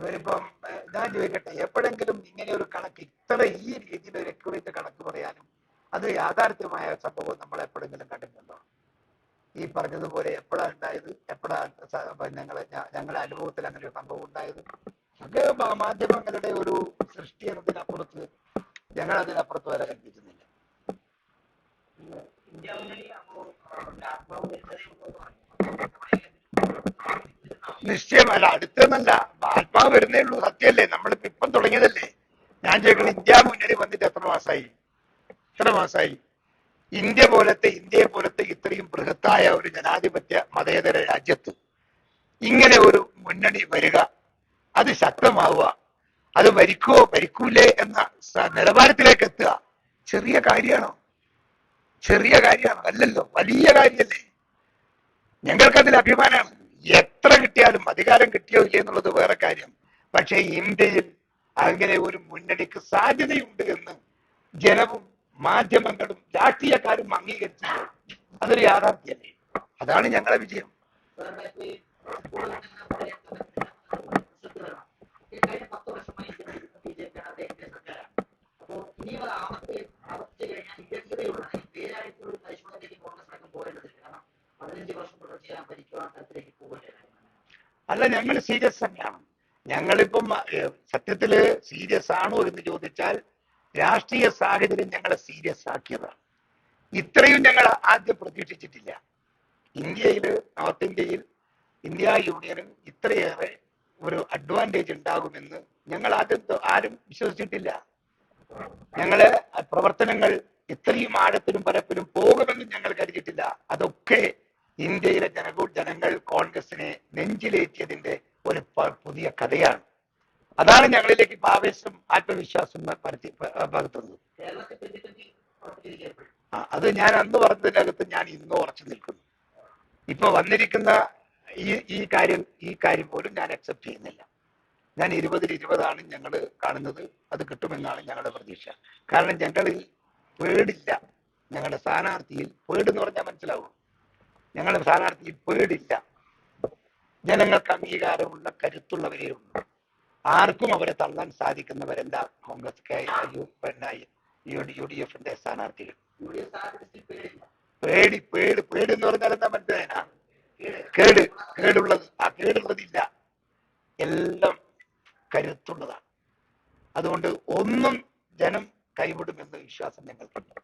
ഇവരിപ്പം ഞാൻ ചോദിക്കട്ടെ എപ്പോഴെങ്കിലും ഇങ്ങനെ ഒരു കണക്ക് ഇത്ര ഈ രീതിയിൽ ഒരു എക്യുറേറ്റ് കണക്ക് പറയാനും അത് യാഥാർത്ഥ്യമായ സംഭവം നമ്മൾ എപ്പോഴെങ്കിലും കണ്ടിട്ടുണ്ടോ? ഈ പറഞ്ഞതുപോലെ എപ്പോഴാണ് ഉണ്ടായത്? എപ്പോഴാണ് ഞങ്ങളെ ഞങ്ങളുടെ അനുഭവത്തിൽ അങ്ങനെ ഒരു സംഭവം ഉണ്ടായത്? ഒക്കെ മാധ്യമങ്ങളുടെ ഒരു സൃഷ്ടി എന്നതിനപ്പുറത്ത് ഞങ്ങൾ അതിനപ്പുറത്ത് വരെ ഉള്ളൂ നിശ്ചയമല്ല അടുത്തെന്നല്ല. ആത്മാവ് വരുന്നേ ഉള്ളൂ. സത്യമല്ലേ? നമ്മളിപ്പോ ഇപ്പം തുടങ്ങിയതല്ലേ? ഞാൻ ചോദിക്കുന്നത് ഇന്ത്യ മുന്നണി വന്നിട്ട് എത്ര മാസമായി എത്ര മാസമായി ഇന്ത്യ പോലത്തെ ഇന്ത്യയെ പോലത്തെ ഇത്രയും ബൃഹത്തായ ഒരു ജനാധിപത്യ മതേതര രാജ്യത്ത് ഇങ്ങനെ ഒരു മുന്നണി വരിക അത് ശക്തമാവുക അത് ഭരിക്കോ ഭരിക്കൂലേ എന്ന നിലവാരത്തിലേക്ക് എത്തുക ചെറിയ കാര്യമാണോ? ചെറിയ കാര്യമാണോ? അല്ലല്ലോ വലിയ കാര്യമല്ലേ? ഞങ്ങൾക്കതിൽ അഭിമാനമാണ്. എത്ര കിട്ടിയാലും അധികാരം കിട്ടിയോ ഇല്ലേ എന്നുള്ളത് വേറെ കാര്യം. പക്ഷേ ഇന്ത്യയിൽ അങ്ങനെ ഒരു മുന്നണിക്ക് സാധ്യതയുണ്ട് എന്ന് ജനവും മാധ്യമങ്ങളും രാഷ്ട്രീയക്കാരും അംഗീകരിച്ചു അതൊരു യാഥാർത്ഥ്യമല്ലേ? അതാണ് ഞങ്ങളുടെ വിജയം. പതിനഞ്ച് വർഷം തുടർച്ചയായി ഭരിക്കുവാൻ പോകല്ലേ അല്ല ഞങ്ങൾ സീരിയസ് തന്നെയാണ്. ഞങ്ങളിപ്പം സത്യത്തിൽ സീരിയസ് ആണോ എന്ന് ചോദിച്ചാൽ രാഷ്ട്രീയ സാഹചര്യം ഞങ്ങളെ സീരിയസ് ആക്കിയതാണ്. ഇത്രയും ഞങ്ങൾ ആദ്യം പ്രതീക്ഷിച്ചിട്ടില്ല. ഇന്ത്യയിൽ നോർത്ത് ഇന്ത്യയിൽ ഇന്ത്യ യൂണിയനും ഇത്രയേറെ ഒരു അഡ്വാന്റേജ് ഉണ്ടാകുമെന്ന് ഞങ്ങൾ ആദ്യം ആരും വിശ്വസിച്ചിട്ടില്ല. ഞങ്ങളെ പ്രവർത്തനങ്ങൾ ഇത്രയും ആഴത്തിലും പരപ്പിലും പോകുമെന്ന് ഞങ്ങൾ കരുതിയിട്ടില്ല. അതൊക്കെ ഇന്ത്യയിലെ ജനകൂ ജനങ്ങൾ കോൺഗ്രസിനെ നെഞ്ചിലേറ്റിയതിന്റെ ഒരു പുതിയ കഥയാണ്. അതാണ് ഞങ്ങളിലേക്ക് ഇപ്പൊ ആവേശം ആത്മവിശ്വാസം പരത്തി പകർത്തുന്നത്. അത് ഞാൻ അന്ന് പറഞ്ഞതിനകത്ത് ഞാൻ ഇന്ന് ഉറച്ചു നിൽക്കുന്നു. ഇപ്പൊ വന്നിരിക്കുന്ന ഈ ഈ കാര്യം ഈ കാര്യം പോലും ഞാൻ അക്സെപ്റ്റ് ചെയ്യുന്നില്ല. ഞാൻ ഇരുപതിൽ ഇരുപതാണ് ഞങ്ങൾ കാണുന്നത്. അത് കിട്ടുമെന്നാണ് ഞങ്ങളുടെ പ്രതീക്ഷ. കാരണം ഞങ്ങളിൽ പേടില്ല. ഞങ്ങളുടെ സ്ഥാനാർത്ഥിയിൽ പേടെന്ന് പറഞ്ഞാൽ മനസ്സിലാവും ഞങ്ങളുടെ സ്ഥാനാർത്ഥി പേടില്ല. ജനങ്ങൾക്ക് അംഗീകാരമുള്ള കരുത്തുള്ളവരേ ഉള്ളൂ ആർക്കും അവരെ തള്ളാൻ സാധിക്കുന്നവരല്ല കോൺഗ്രസ് പിന്നെ യു ഡി എഫിന്റെ സ്ഥാനാർത്ഥികൾ പേടി പേടി പേട് എന്ന് പറഞ്ഞാൽ എന്താ മനസ്സിലായനാ കേട് കേടുള്ളത്. ആ കേടുള്ളതില്ല. എല്ലാം കരുത്തുള്ളതാണ്. അതുകൊണ്ട് ഒന്നും ജനം കൈവിടുമെന്ന് വിശ്വാസം ഞങ്ങൾക്കുണ്ട്.